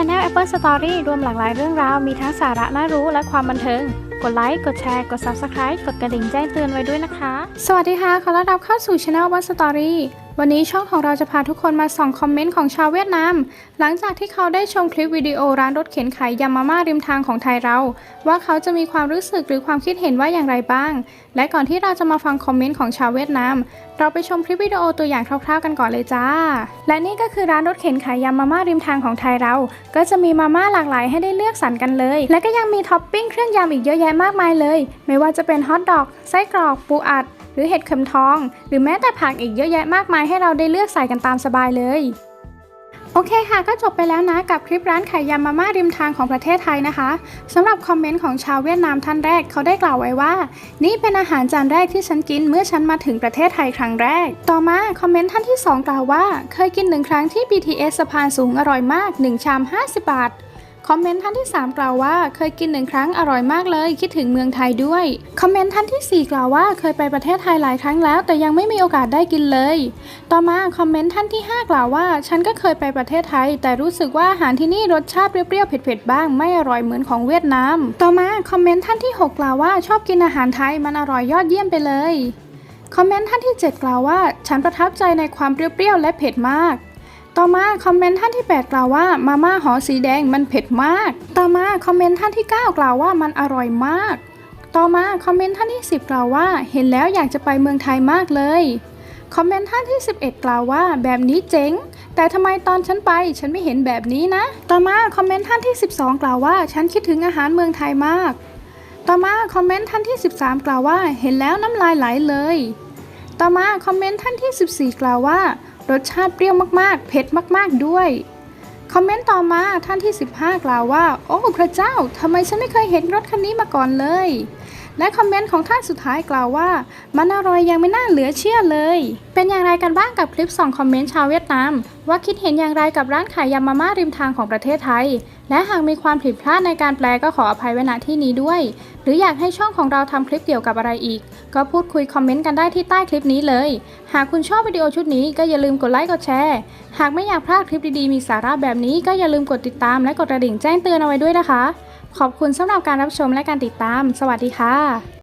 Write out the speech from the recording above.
Channel Apple Story รวมหลากหลายเรื่องราว มีทั้งสาระน่ารู้และความบันเทิง กดไลค์ กดแชร์ กด Subscribe กดกระดิ่งแจ้งเตือนไว้ด้วยนะคะ สวัสดีค่ะ ขอต้อนรับเข้าสู่ Channel Apple Story วันนี้ช่องของเราจะพาทุกคนมาส่องคอมเมนต์ของชาวเวียดนาม หลังจากที่เขาได้ชมคลิปวิดีโอร้านรถเข็นขายยำมาม่าริมทางของไทยเรา ว่าเขาจะมีความรู้สึกหรือความคิดเห็นว่าอย่างไรบ้าง และก่อนที่เราจะมาฟังคอมเมนต์ของชาวเวียดนาม เราไปชมคลิปวิดีโอตัวอย่างคร่าวๆกันก่อนเลยจ้า และนี่ก็คือร้านรถเข็นขายยำมาม่าริมทางของไทยเรา ก็จะมีมาม่าหลากหลายให้ได้เลือกสรรกันเลย และก็ยังมีท็อปปิ้งเครื่องยำอีกเยอะแยะมากมายเลย ไม่ว่าจะเป็นฮอทดอกไส้กรอกปูอัด รือเห็ดเข็มทอง หรือแม้แต่ผักอีกเยอะแยะมากมายให้เราได้เลือกใส่กันตามสบายเลย โอเคค่ะก็จบไปแล้วนะกับคลิปร้านขายยำมาม่าริมทางของประเทศไทยนะคะสำหรับคอมเมนต์ของชาวเวียดนามท่านแรกเขาได้กล่าวไว้ว่า นี่เป็นอาหารจานแรกที่ฉันกินเมื่อฉันมาถึงประเทศไทยครั้งแรก ต่อมาคอมเมนต์ท่านที่ 2 กล่าวว่า เคยกินหนึ่งครั้งที่ BTS สะพานสูงอร่อยมาก 1 ชาม 50 บาท คอมเมนต์ท่านที่ 3 กล่าวว่า เคยกินหนึ่งครั้งอร่อยมากเลยคิดถึงเมืองไทยด้วย คอมเมนต์ท่านที่ 4 กล่าวว่า เคยไปประเทศไทยหลายครั้งแล้ว แต่ยังไม่มีโอกาสได้กินเลย ต่อมาคอมเมนต์ท่านที่ 5 กล่าวว่า ฉันก็เคยไปประเทศไทย แต่รู้สึกว่าอาหารที่นี่รสชาติเปรี้ยวๆเผ็ดๆบ้างไม่อร่อยเหมือนของเวียดนาม ต่อมาคอมเมนต์ท่านที่ 6 กล่าวว่า ชอบกินอาหารไทยมันอร่อยยอดเยี่ยมไปเลยคอมเมนต์ท่านที่ 7 กล่าวว่า ฉันประทับใจในความเปรี้ยวๆและเผ็ดมาก ต่อมาคอมเมนต์ท่านที่ 8 กล่าวว่ามาม่าหอสีแดงมันเผ็ดมาก ต่อมาคอมเมนต์ท่านที่ 9 กล่าวว่ามันอร่อยมาก ต่อมาคอมเมนต์ท่านที่ 10 กล่าวว่า เห็นแล้วอยากจะไปเมืองไทยมากเลยคอมเมนต์ท่านที่ 11 กล่าวว่า แบบนี้เจ๋ง แต่ทำไมตอนฉันไปฉันไม่เห็นแบบนี้นะ ต่อมาคอมเมนต์ท่านที่ 12 กล่าวว่า ฉันคิดถึงอาหารเมืองไทยมาก ต่อมาคอมเมนต์ท่านที่ 13 กล่าวว่า เห็นแล้วน้ำลายไหลเลย ต่อมาคอมเมนต์ท่านที่ 14 กล่าวว่า รสชาติเปรี้ยวมากๆ เผ็ดมากๆด้วย คอมเมนต์ต่อมาท่านที่ 15 กล่าวว่า โอ้พระเจ้าทำไมฉันไม่เคยเห็นรถคันนี้มาก่อนเลย และคอมเมนต์ของท่านสุดท้ายกล่าวว่า มันอร่อยยังไม่น่าเหลือเชื่อเลย เป็นอย่างไรกันบ้างกับคลิป 2 คอมเมนต์ชาวเวียดนาม ว่าคิดเห็นอย่างไรกับร้านขายยำมาม่าริมทางของประเทศไทย และหากมีความผิดพลาดในการแปลก็ขออภัยไว้ณที่นี้ด้วย หรืออยากให้ช่องของเราทำคลิปเกี่ยวกับอะไรอีก ก็พูดคุยคอมเมนต์กันได้ที่ใต้คลิปนี้เลย หากคุณชอบวิดีโอชุดนี้ก็อย่าลืมกดไลค์กดแชร์ หากไม่อยากพลาดคลิปดีๆมีสาระแบบนี้ก็อย่าลืมกดติดตามและกดกระดิ่งแจ้งเตือนเอาไว้ด้วยนะคะ ขอบคุณสำหรับการรับชมและการติดตาม สวัสดีค่ะ